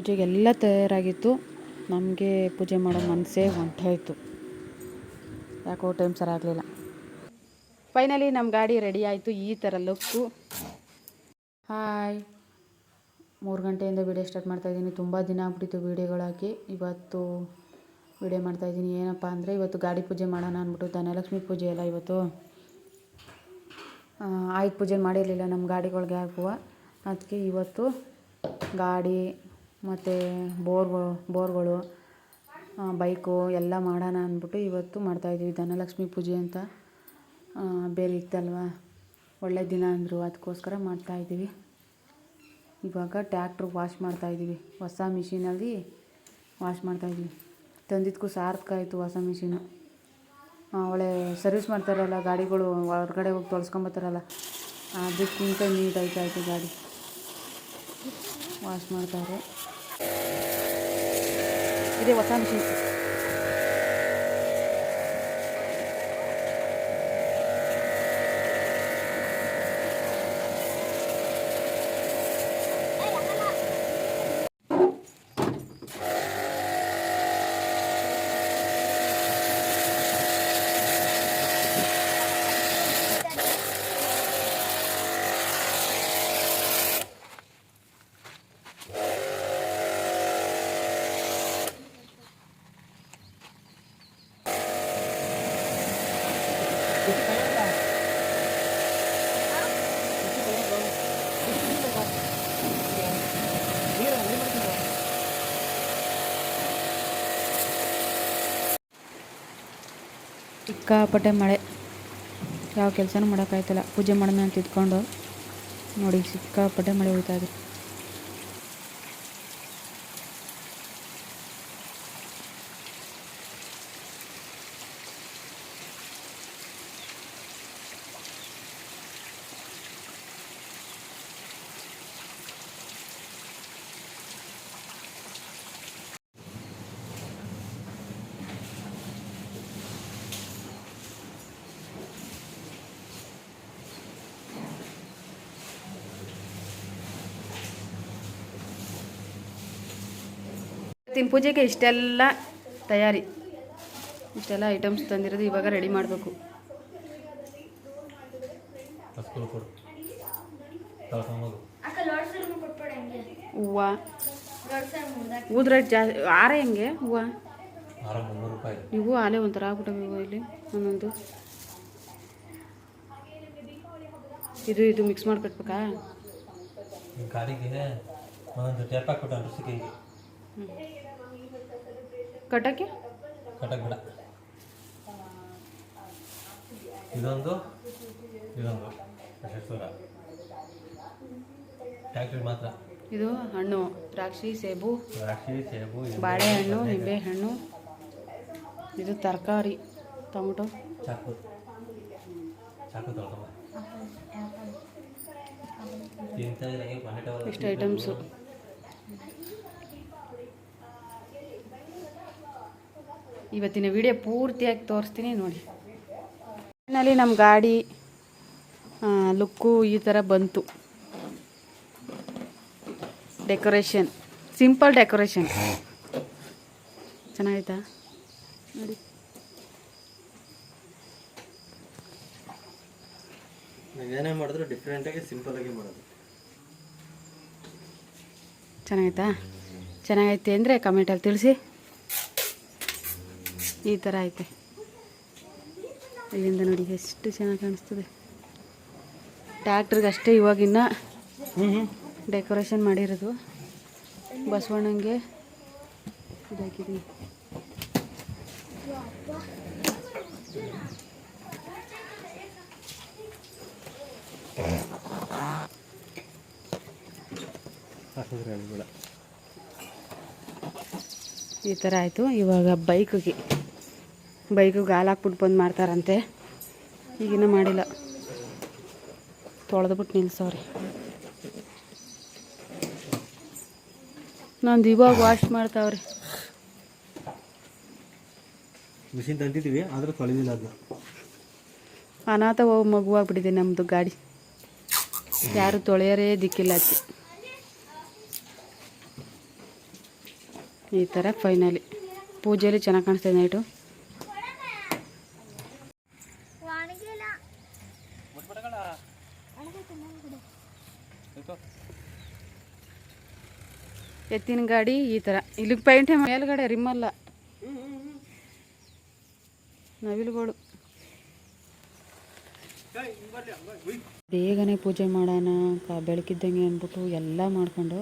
ಪೂಜೆಗೆಲ್ಲ ತಯಾರಾಗಿತ್ತು. ನಮಗೆ ಪೂಜೆ ಮಾಡೋ ಮನಸ್ಸೇ ಹೊಂಟೋಯ್ತು ಯಾಕೋ ಟೈಮ್ ಸರಿ ಫೈನಲಿ ನಮ್ಮ ಗಾಡಿ ರೆಡಿ ಆಯಿತು. ಈ ಥರ ಲುಕ್ಕು ಹಾಯ್ ಮೂರು ಗಂಟೆಯಿಂದ ವೀಡಿಯೋ ಸ್ಟಾರ್ಟ್ ಮಾಡ್ತಾಯಿದ್ದೀನಿ ತುಂಬ ದಿನ ಆಗ್ಬಿಟ್ಟಿತ್ತು ವೀಡಿಯೋಗಳು ಹಾಕಿ. ಇವತ್ತು ವೀಡಿಯೋ ಮಾಡ್ತಾಯಿದ್ದೀನಿ ಏನಪ್ಪ ಅಂದರೆ ಇವತ್ತು ಗಾಡಿ ಪೂಜೆ ಮಾಡೋಣ ಅಂದ್ಬಿಟ್ಟು ಧನಲಕ್ಷ್ಮಿ ಪೂಜೆ ಅಲ್ಲ ಇವತ್ತು. ಆಯುಧ ಪೂಜೆ ಮಾಡಿರಲಿಲ್ಲ ನಮ್ಮ ಗಾಡಿಗಳಿಗೆ ಹಾಕುವ. ಅದಕ್ಕೆ ಇವತ್ತು ಗಾಡಿ ಮತ್ತು ಬೋರ್ಗಳು ಬೋರ್ಗಳು ಬೈಕು ಎಲ್ಲ ಮಾಡೋಣ ಅಂದ್ಬಿಟ್ಟು ಇವತ್ತು ಮಾಡ್ತಾಯಿದ್ದೀವಿ ಧನಲಕ್ಷ್ಮಿ ಪೂಜೆ ಅಂತ ಬೇರೆ ಇತ್ತಲ್ವ? ಒಳ್ಳೆ ದಿನ ಅಂದರು. ಅದಕ್ಕೋಸ್ಕರ ಮಾಡ್ತಾಯಿದ್ದೀವಿ ಇವಾಗ ಟ್ಯಾಕ್ಟ್ರು ವಾಶ್ ಮಾಡ್ತಾಯಿದ್ದೀವಿ ಹೊಸ ಮಿಷಿನಲ್ಲಿ ವಾಶ್ ಮಾಡ್ತಾಯಿದ್ದೀವಿ ತಂದಿದ್ದಕ್ಕೂ ಸಾರ್ಥಕ ಆಯಿತು ಹೊಸ ಮಿಷಿನು. ಒಳ್ಳೆ ಸರ್ವಿಸ್ ಮಾಡ್ತಾರಲ್ಲ ಗಾಡಿಗಳು, ಹೊರಗಡೆ ಹೋಗಿ ತೊಳ್ಸ್ಕೊಂಬತ್ತಾರಲ್ಲ ಅದಕ್ಕಿಂತ ನೀಟ್ ಆಯ್ತಾಯಿತು ಗಾಡಿ. ವಾಶ್ ಮಾಡ್ತಾರೆ. ಇದೇ ಹೊಸ ಮಿಷಿನ್ ಸಿಕ್ಕಾಪಟ್ಟೆ ಮಳೆ. ಯಾವ ಕೆಲಸನೂ ಮಾಡೋಕ್ಕಾಯ್ತಿಲ್ಲ. ಪೂಜೆ ಮಾಡೋಣ ಅಂತ ಇದ್ಕೊಂಡು ನೋಡಿ ಸಿಕ್ಕಾಪಟ್ಟೆ ಮಳೆ ಇದೆ ಇವತ್ತಿನ ಪೂಜೆಗೆ ಇಷ್ಟೆಲ್ಲ ತಯಾರಿ. ಇಷ್ಟೆಲ್ಲ ಐಟಮ್ಸ್ ತಂದಿರೋದು ಇವಾಗ ರೆಡಿ ಮಾಡಬೇಕು. ಹೂವು. ಊದ್ರ ಜಾ ಆರ ಹೆಂಗೆ ಹೂವು? ಇವು ಮುನ್ನೂರು ರೂಪಾಯಿ. ನೀವು ಆಲೆ ಒಂಥರ ಆಗ್ಬಿಟ್ಟವೆ ಹೂವು ಇಲ್ಲಿ ಒಂದೊಂದು. ಇದು ಇದು ಮಿಕ್ಸ್ ಮಾಡಿ ಕಟ್ಟಕ್ಕೆ ಕಟಕ್ ಬಿಡ ಇದೊಂದು ಇದೊಂದು. ಟ್ಯಾಕ್ಟ್ರಿ ಮಾತ್ರ. ಇದು ಹಣ್ಣು. ದ್ರಾಕ್ಷಿ ಸೇಬು. ದ್ರಾಕ್ಷಿ ಸೇಬು ಬಾಳೆಹಣ್ಣು ನಿಂಬೆ ನಿಂಬೆಹಣ್ಣು. ಇದು ತರಕಾರಿ. ಟೊಮೊಟೊ. ಚಾಕು. ಚಾಕು ತೊಳ್ಕೊಂಬ ತಿಂತಾ ಇಷ್ಟು ಐಟಮ್ಸು. ಇವತ್ತಿನ ವಿಡಿಯೋ ಪೂರ್ತಿಯಾಗಿ ತೋರಿಸ್ತೀನಿ ನೋಡಿ. ಫೈನಲಿ ನಮ್ಮ ಗಾಡಿ ಲುಕ್ಕು ಈ ಥರ ಬಂತು. ಡೆಕೋರೇಷನ್ ಸಿಂಪಲ್ ಡೆಕೋರೇಷನ್ ಚೆನ್ನಾಗಾಯ್ತಾ ನೋಡಿ. ಏನೇ ಮಾಡಿದ್ರು ಡಿಫ್ರೆಂಟಾಗಿ ಸಿಂಪಲಾಗಿ ಮಾಡೋದು. ಚೆನ್ನಾಗಾಯ್ತಾ ಚೆನ್ನಾಗೈತೆ ಅಂದರೆ ಕಮೆಂಟಲ್ಲಿ ತಿಳಿಸಿ. ಈ ಥರ ಐತೆ. ಇಲ್ಲಿಂದ ನೋಡಿ ಎಷ್ಟು ಚೆನ್ನಾಗಿ ಕಾಣಿಸ್ತದೆ. ಟ್ಯಾಕ್ಟ್ರಿಗೆ ಅಷ್ಟೇ ಇವಾಗಿನ್ನ ಡೆಕೋರೇಷನ್ ಮಾಡಿರೋದು. ಬಸವಣ್ಣಂಗೆ ಬೇಡ ಈ ಥರ ಆಯಿತು. ಇವಾಗ ಬೈಕಿಗೆ ಬೈಕಿಗೆ ಹಾಲು ಹಾಕ್ಬಿಟ್ಟು ಬಂದು ಮಾಡ್ತಾರಂತೆ. ಈಗಿನ ಮಾಡಿಲ್ಲ. ತೊಳೆದ್ಬಿಟ್ಟು ನಿಲ್ಸವ್ರಿ. ನಂದು ಇವಾಗ ವಾಶ್ ಮಾಡ್ತಾವ್ರಿ. ಮಿಷಿನ್ ತಂದಿದ್ದೀವಿ ಆದರೂ ತೊಳೆದಿಲ್ಲ ಅದನ್ನ ಅನಾಥ ಹೋಗಿ ಮಗುವಾಗ್ಬಿಟ್ಟಿದೆ ನಮ್ಮದು ಗಾಡಿ. ಯಾರು ತೊಳೆಯೋರೇ ದಿಕ್ಕಿಲ್ಲ ಅದಕ್ಕೆ ಈ ಥರ ಫೈನಲಿ ಪೂಜೆಯಲ್ಲಿ ಚೆನ್ನಾಗಿ ಕಾಣಿಸ್ತದೆ ನೈಟು ಎತ್ತಿನ ಗಾಡಿ ಈ ಥರ ಇಲ್ಲಿಗೆ ಪೈಂಟೆ ಮೇಲ್ಗಡೆ ರಿಮ್ಮಲ್ಲ ನವಿಲುಗಳು ಬೇಗನೆ ಪೂಜೆ ಮಾಡೋಣ, ಕಾ ಬೆಳಕಿದ್ದಂಗೆ ಅಂದ್ಬಿಟ್ಟು ಎಲ್ಲ ಮಾಡಿಕೊಂಡು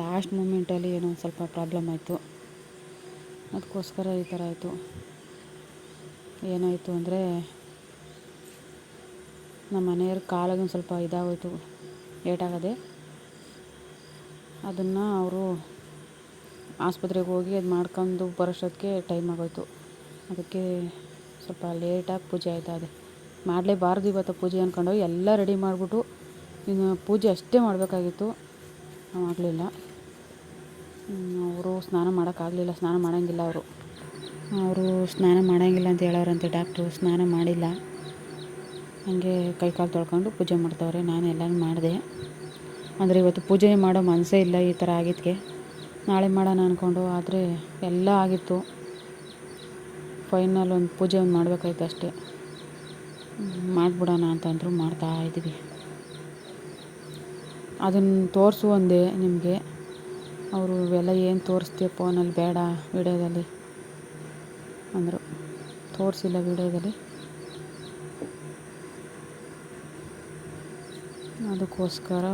ಲಾಸ್ಟ್ ಮೂಮೆಂಟಲ್ಲಿ ಏನೋ ಒಂದು ಸ್ವಲ್ಪ ಪ್ರಾಬ್ಲಮ್ ಆಯಿತು. ಅದಕ್ಕೋಸ್ಕರ ಈ ಥರ ಆಯಿತು. ಏನಾಯಿತು ಅಂದರೆ ನಮ್ಮ ಮನೆಯವ್ರ ಕಾಲಿಗೆ ಸ್ವಲ್ಪ ಇದಾಗೋಯ್ತು. ಏಟಾಗದೆ ಅದನ್ನು ಅವರು ಆಸ್ಪತ್ರೆಗೆ ಹೋಗಿ ಅದು ಮಾಡ್ಕೊಂಡು ಬರೋಷ್ಟೊತ್ತಿಗೆ ಟೈಮ್ ಆಗೋಯ್ತು. ಅದಕ್ಕೆ ಸ್ವಲ್ಪ ಲೇಟಾಗಿ ಪೂಜೆ ಆಯಿತು. ಅದೇ ಮಾಡಲೇಬಾರ್ದು ಇವತ್ತು ಪೂಜೆ ಅಂದ್ಕೊಂಡು ಎಲ್ಲ ರೆಡಿ ಮಾಡಿಬಿಟ್ಟು ಇನ್ನು ಪೂಜೆ ಅಷ್ಟೇ ಮಾಡಬೇಕಾಗಿತ್ತು. ಆಗಲಿಲ್ಲ. ಅವರು ಸ್ನಾನ ಮಾಡೋಕ್ಕಾಗಲಿಲ್ಲ ಸ್ನಾನ ಮಾಡೋಂಗಿಲ್ಲ ಅವರು. ಅವರು ಸ್ನಾನ ಮಾಡೋಂಗಿಲ್ಲ ಅಂತ ಹೇಳೋರಂತೆ ಡಾಕ್ಟ್ರು. ಸ್ನಾನ ಮಾಡಿಲ್ಲ. ಹಾಗೆ ಕೈಕಾಲು ತೊಳ್ಕೊಂಡು ಪೂಜೆ ಮಾಡ್ತವ್ರೆ. ನಾನು ಎಲ್ಲನೂ ಮಾಡಿದೆ. ಅಂದರೆ ಇವತ್ತು ಪೂಜೆ ಮಾಡೋ ಮನಸ್ಸೇ ಇಲ್ಲ ಈ ಥರ ಆಗಿದ್ದಕ್ಕೆ ನಾಳೆ ಮಾಡೋಣ ಅಂದ್ಕೊಂಡು ಆದರೆ ಎಲ್ಲ ಆಗಿತ್ತು. ಫೈನಲ್ ಒಂದು ಪೂಜೆ ಒಂದು ಮಾಡಬೇಕಾಯ್ತು ಅಷ್ಟೇ. ಮಾಡಿಬಿಡೋಣ ಅಂತಂದ್ರು ಮಾಡ್ತಾ ಇದ್ದೀವಿ. ಅದನ್ನು ತೋರಿಸು ಒಂದೇ ನಿಮಗೆ. ಅವರು ಇವೆಲ್ಲ ಏನು ತೋರಿಸ್ತೀಯ ಫೋನಲ್ಲಿ ಬೇಡ ವಿಡಿಯೋದಲ್ಲಿ ಅಂದರು. ತೋರಿಸಿಲ್ಲ ವಿಡಿಯೋದಲ್ಲಿ. ಅದಕ್ಕೋಸ್ಕರ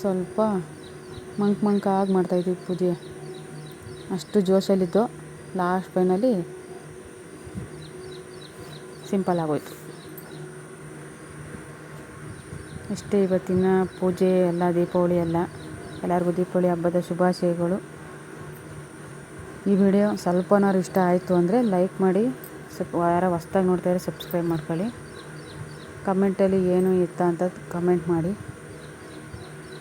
ಸ್ವಲ್ಪ ಮಂಕ್ ಮಂಕಾಗಿ ಮಾಡ್ತಾಯಿದ್ವಿ ಪೂಜೆ. ಅಷ್ಟು ಜೋಶಲ್ಲಿದ್ದು ಲಾಸ್ಟ್ ಫೈನಲಿ ಸಿಂಪಲ್ ಆಗೋಯ್ತು. ಇಷ್ಟೇ ಇವತ್ತಿನ ಪೂಜೆ, ಎಲ್ಲ ದೀಪಾವಳಿ, ಎಲ್ಲ ಎಲ್ಲರಿಗೂ ದೀಪಾವಳಿ ಹಬ್ಬದ ಶುಭಾಶಯಗಳು. ಈ ವಿಡಿಯೋ ಸ್ವಲ್ಪನಾರು ಇಷ್ಟ ಆಯಿತು ಅಂದರೆ ಲೈಕ್ ಮಾಡಿ ಸ್ವಲ್ಪ ವಾರ ಹೊಸ್ದಾಗಿ ನೋಡ್ತಾಯಿದ್ರೆ ಸಬ್ಸ್ಕ್ರೈಬ್ ಮಾಡ್ಕೊಳ್ಳಿ. ಕಮೆಂಟಲ್ಲಿ ಏನು ಇತ್ತ ಅಂತ ಕಮೆಂಟ್ ಮಾಡಿ.